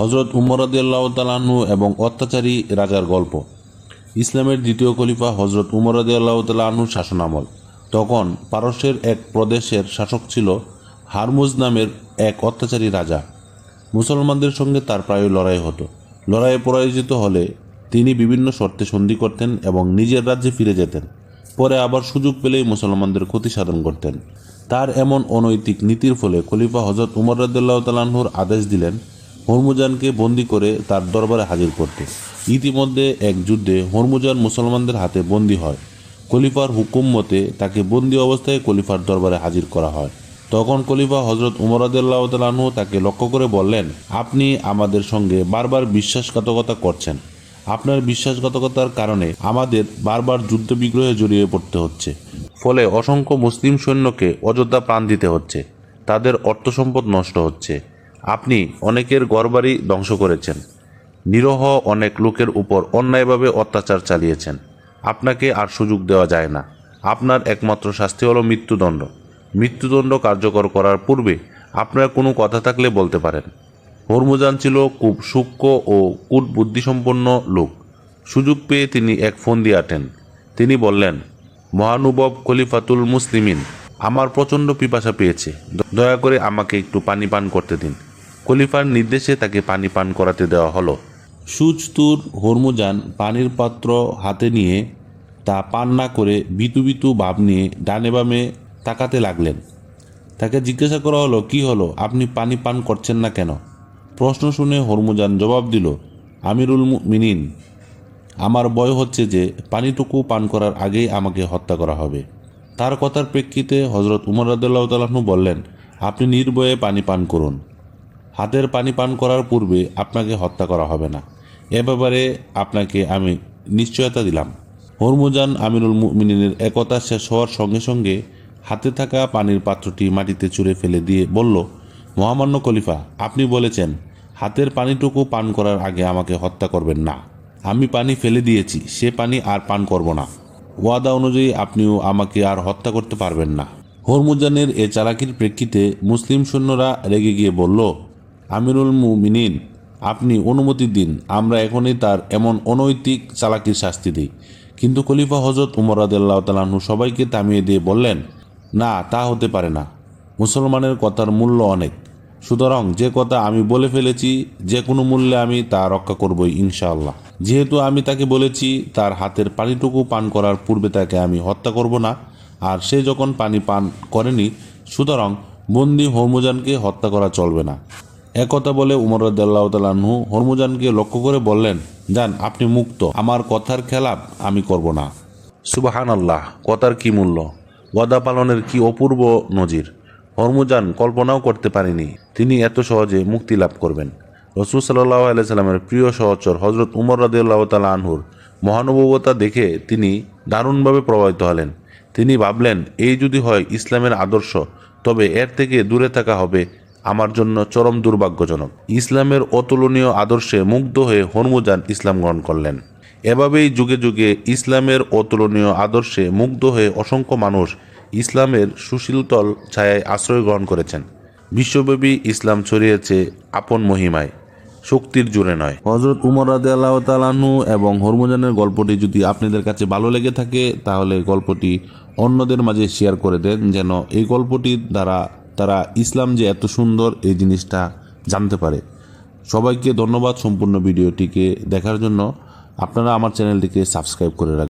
হজরত উমর রদিয়াল্লাহ তালাহু এবং অত্যাচারী রাজার গল্প। ইসলামের দ্বিতীয় খলিফা হজরত উমর রদিয়াল্লাহ তালাহুর শাসনামল। তখন পারস্যের এক প্রদেশের শাসক ছিল হারমুজ নামের এক অত্যাচারী রাজা। মুসলমানদের সঙ্গে তার প্রায় লড়াই হতো। লড়াইয়ে পরাজিত হলে তিনি বিভিন্ন শর্তে সন্ধি করতেন এবং নিজের রাজ্যে ফিরে যেতেন। পরে আবার সুযোগ পেলেই মুসলমানদের ক্ষতি সাধন করতেন। তার এমন অনৈতিক নীতির ফলে খলিফা হজরত উমর রাদ্দাল্লাহ তালাহুর আদেশ দিলেন হরমুজানকে বন্দি করে তার দরবারে হাজির করতে। ইতিমধ্যে এক যুদ্ধে হরমুজান মুসলমানদের হাতে বন্দি হয়। খলিফার হুকুম মতে তাকে বন্দি অবস্থায় খলিফার দরবারে হাজির করা হয়। তখন খলিফা হজরত উমর আদাল্লাহ তাকে লক্ষ্য করে বললেন, আপনি আমাদের সঙ্গে বারবার বিশ্বাসঘাতকতা করছেন। আপনার বিশ্বাসঘাতকতার কারণে আমাদের বারবার যুদ্ধ বিগ্রহে জড়িয়ে পড়তে হচ্ছে। ফলে অসংখ্য মুসলিম সৈন্যকে অযোধ্যা প্রাণ দিতে হচ্ছে। তাদের অর্থ সম্পদ নষ্ট হচ্ছে। আপনি অনেকের ঘরবাড়ি ধ্বংস করেছেন। নিরহ অনেক লোকের উপর অন্যায়ভাবে অত্যাচার চালিয়েছেন। আপনাকে আর সুযোগ দেওয়া যায় না। আপনার একমাত্র শাস্তি হলো মৃত্যুদণ্ড। মৃত্যুদণ্ড কার্যকর করার পূর্বে আপনার কোনো কথা থাকলে বলতে পারেন। হরমুজান ছিল খুব সূক্ষ্ম ও কূট বুদ্ধিসম্পন্ন লোক। সুযোগ পেয়ে তিনি এক ফোন দিয়ে আটেন। তিনি বললেন, মহানুভব খলিফাতুল মুসলিমিন, আমার প্রচণ্ড পিপাসা পেয়েছে। দয়া করে আমাকে একটু পানি পান করতে দিন। খলিফার নির্দেশে তাকে পানি পান করাতে দেওয়া হলো। সুচতুর হরমুজান পানির পাত্র হাতে নিয়ে তা পান না করে বিতু বিতু ভাব নিয়ে ডানে বামে তাকাতে লাগলেন। তাকে জিজ্ঞাসা করা হলো, কি হলো? আপনি পানি পান করছেন না কেন? প্রশ্ন শুনে হরমুজান জবাব দিল, আমিরুল মিনিন আমার ভয় হচ্ছে যে পানিটুকু পান করার আগেই আমাকে হত্যা করা হবে। তার কথার প্রেক্ষিতে হজরত উমর তালাহনু বললেন, আপনি নির্ভয়ে পানি পান করুন। হাতের পানি পান করার পূর্বে আপনাকে হত্যা করা হবে না। এ ব্যাপারে আপনাকে আমি নিশ্চয়তা দিলাম। হরমুজান আমিরুল মিনিনের একতা শেষ হওয়ার সঙ্গে সঙ্গে হাতে থাকা পানির পাত্রটি মাটিতে চুরে ফেলে দিয়ে বলল, মহামান্য খলিফা, আপনি বলেছেন, হাতের পানিটুকু পান করার আগে আমাকে হত্যা করবেন না। আমি পানি ফেলে দিয়েছি, সে পানি আর পান করব না। ওয়াদা অনুযায়ী আপনিও আমাকে আর হত্যা করতে পারবেন না। হরমুজানের এ চালাকির প্রেক্ষিতে মুসলিম সৈন্যরা রেগে গিয়ে বলল আমিরুল মুমিনিন, আপনি অনুমতি দিন, আমরা এখনই তার এমন অনৈতিক চালাকির শাস্তি দিই। কিন্তু খলিফা হজরত উমর আদাল্লাহ তালাহু সবাইকে থামিয়ে দিয়ে বললেন, না, তা হতে পারে না। মুসলমানের কথার মূল্য অনেক। সুতরাং যে কথা আমি বলে ফেলেছি, যে কোনো মূল্যে আমি তা রক্ষা করবই ইনশাআল্লাহ। যেহেতু আমি তাকে বলেছি, তার হাতের পানিটুকু পান করার পূর্বে তাকে আমি হত্যা করব না, আর সে যখন পানি পান করেনি, সুতরাং বন্দি হরমুজানকে হত্যা করা চলবে না। একথা বলে উমর রদাল্লাহ তালাহু হরমুজানকে লক্ষ্য করে বললেন যান আপনি মুক্ত। আমার কথার খেলাপ আমি করব না। সুবাহান আল্লাহ কথার কি মূল্য? ওয়াদা পালনের কি অপূর্ব নজির? হরমুজান কল্পনাও করতে পারেনি। তিনি এত সহজে মুক্তি লাভ করবেন। রসুল সাল্লাহ আলাইসাল্লামের প্রিয় সহচর হজরত উমর রদিয়াল্লাহ তালা আনহুর মহানুভবতা দেখে তিনি দারুণভাবে প্রভাবিত হলেন। তিনি ভাবলেন, এই যদি হয় ইসলামের আদর্শ, তবে এর থেকে দূরে থাকা হবে আমার জন্য চরম দুর্ভাগ্যজনক। ইসলামের অতুলনীয় আদর্শে মুগ্ধ হয়ে হরমুজান ইসলাম গ্রহণ করলেন। এভাবেই যুগে যুগে ইসলামের অতুলনীয় আদর্শে মুগ্ধ হয়ে অসংখ্য মানুষ ইসলামের সুশীলতল ছায়ায় আশ্রয় গ্রহণ করেছেন। বিশ্বব্যাপী ইসলাম ছড়িয়েছে আপন মহিমায়, শক্তির জোরে নয়। হজরত উমর রাদে আল্লাহ এবং হরমুজানের গল্পটি যদি আপনাদের কাছে ভালো লেগে থাকে, তাহলে গল্পটি অন্যদের মাঝে শেয়ার করে দেন যেন এই গল্পটির দ্বারা তারা ইসলাম যে এত সুন্দর এই জিনিসটা জানতে পারে। সবাইকে ধন্যবাদ সম্পূর্ণ ভিডিওটিকে দেখার জন্য। আপনারা আমার চ্যানেলটিকে সাবস্ক্রাইব করে রাখবেন।